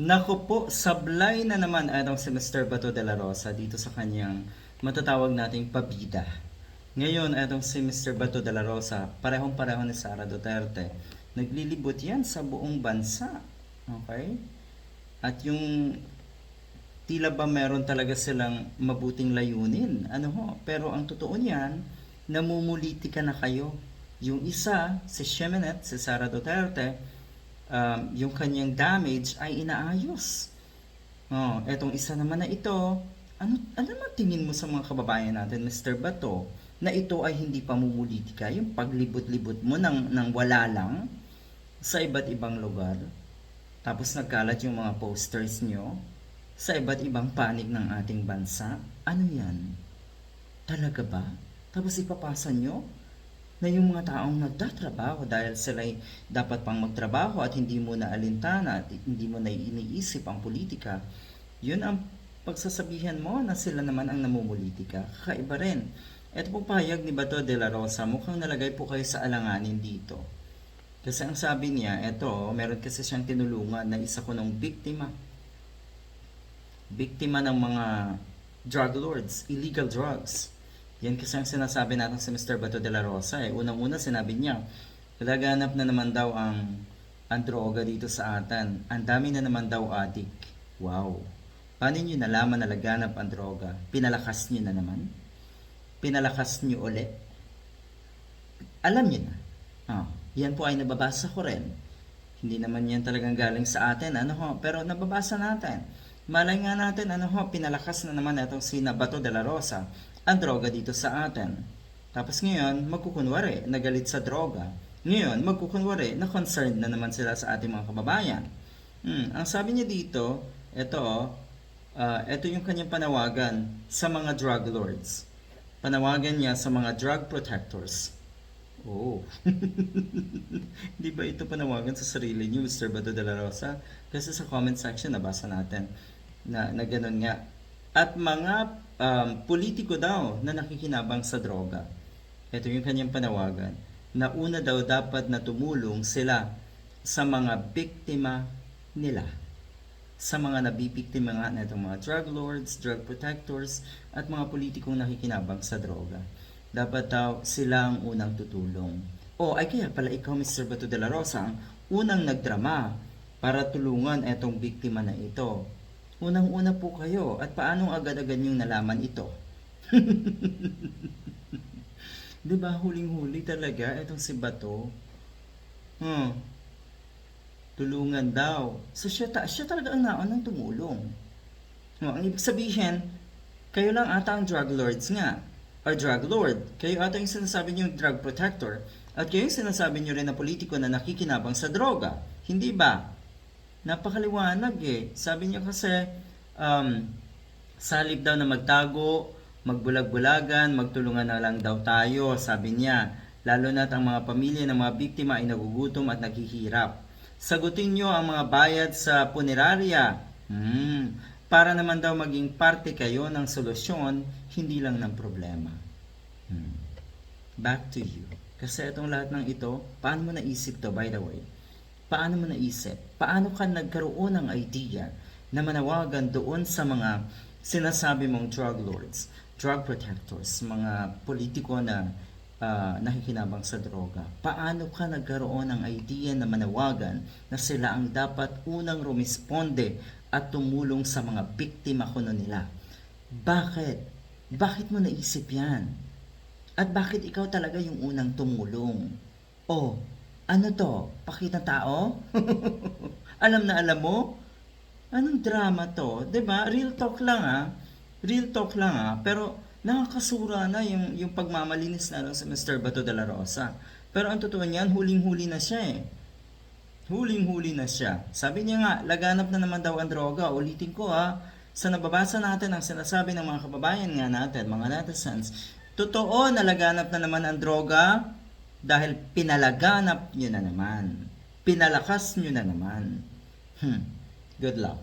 Naku po, sablay na naman itong si Mr. Bato de la Rosa dito sa kanyang matatawag nating pabida. Ngayon, itong si Mr. Bato de la Rosa, parehong-pareho ni Sara Duterte. Naglilibot yan sa buong bansa. Okay? At yung tila ba meron talaga silang mabuting layunin. Ano ho? Pero ang totoo niyan, namumulitika na kayo. Yung isa, si Shemenet, si Sara Duterte, um, yung kanyang damage ay inaayos. Oh, etong isa naman na ito, ano, ano naman tingin mo sa mga kababayan natin, Mr. Bato, na ito ay hindi pamumulitika, yung paglibot-libot mo ng, ng wala lang sa iba't ibang lugar, tapos nagkalat yung mga posters nyo sa iba't ibang panig ng ating bansa, ano yan? Talaga ba? Tapos ipapasa nyo na yung mga taong nagtatrabaho dahil sila'y dapat pang magtrabaho at hindi mo na alintana at hindi mo na iniisip ang politika, yun ang pagsasabihan mo na sila naman ang namumulitika. Kakaiba rin. Ito po pahayag ni Bato de la Rosa, mukhang nalagay po kayo sa alanganin dito. Kasi ang sabi niya, eto, meron kasi siyang tinulungan na isa ko ng biktima. Biktima ng mga drug lords, illegal drugs. Yan kasi ang sinasabi natin si Mr. Bato de la Rosa. Eh. Unang-una sinabi niya, laganap na naman daw ang, ang droga dito sa atin. Ang dami na naman daw adik. Wow. Paano niyo nalaman na laganap ang droga? Pinalakas niyo na naman? Pinalakas niyo uli? Alam niyo na. Oh, yan po ay nababasa ko rin. Hindi naman yan talagang galing sa atin, ano ho, pero nababasa natin. Malay nga natin, ano ho, pinalakas na naman itong si Nabato de la Rosa, ang droga dito sa atin. Tapos ngayon, magkukunwari, nagalit sa droga. Ngayon, magkukunwari, na concerned na naman sila sa ating mga kababayan. Hmm, ang sabi niya dito, ito, uh, ito yung kanyang panawagan sa mga drug lords. Panawagan niya sa mga drug protectors. Oh. Di ba ito panawagan sa sarili niyo, Mr. Bado de la Rosa? Kasi sa comment section nabasa natin na, na ganun nga. At mga um, politiko daw na nakikinabang sa droga. Ito yung kanyang panawagan. Na una daw dapat na tumulong sila sa mga biktima nila. Sa mga nabibiktima nga na itong mga drug lords, drug protectors, at mga politikong nakikinabang sa droga dapat daw sila ang unang tutulong. O ay kaya pala ikaw, Mr. Bato de la Rosa, ang unang nagdrama para tulungan etong biktima na ito. Unang-una po kayo at paano agad-agad niyong nalaman ito? Di ba huling-huli talaga itong si Bato? Hmm. Tulungan daw. So siya, ta- siya talaga ang naunang tumulong. No, ang ibig sabihin, kayo lang ata ang drug lords nga or drug lord. Kayo ata yung sinasabi niyo drug protector. At kayo yung sinasabi niyo rin na politiko na nakikinabang sa droga. Hindi ba? Napakaliwanag eh. Sabi niya kasi, um, salib daw na magtago, magbulag-bulagan, magtulungan na lang daw tayo, sabi niya. Lalo na't ang mga pamilya ng mga biktima ay nagugutom at naghihirap. Sagutin niyo ang mga bayad sa punerarya. Hmm, para naman daw maging parte kayo ng solusyon, hindi lang ng problema. Hmm. Back to you. Kasi itong lahat ng ito, paano mo naisip to by the way? Paano mo naisip? Paano ka nagkaroon ng idea na manawagan doon sa mga sinasabi mong drug lords, drug protectors, mga politiko na uh, nakikinabang sa droga? Paano ka nagkaroon ng idea na manawagan na sila ang dapat unang rumisponde at tumulong sa mga biktima kuno nila? Bakit? Bakit mo naisip yan? At bakit ikaw talaga yung unang tumulong? Oh, ano to? Pakitang tao? alam na alam mo? Anong drama to? ba? Real talk lang ah. Real talk lang ah. Pero nakakasura na yung, yung pagmamalinis na sa Mr. Bato de la Rosa. Pero ang totoo niyan, huling-huli na siya eh. Huling-huli na siya. Sabi niya nga, laganap na naman daw ang droga. Ulitin ko ha, sa nababasa natin ang sinasabi ng mga kababayan nga natin, mga netizens, totoo na laganap na naman ang droga dahil pinalaganap nyo na naman. Pinalakas nyo na naman. Hmm. Good luck.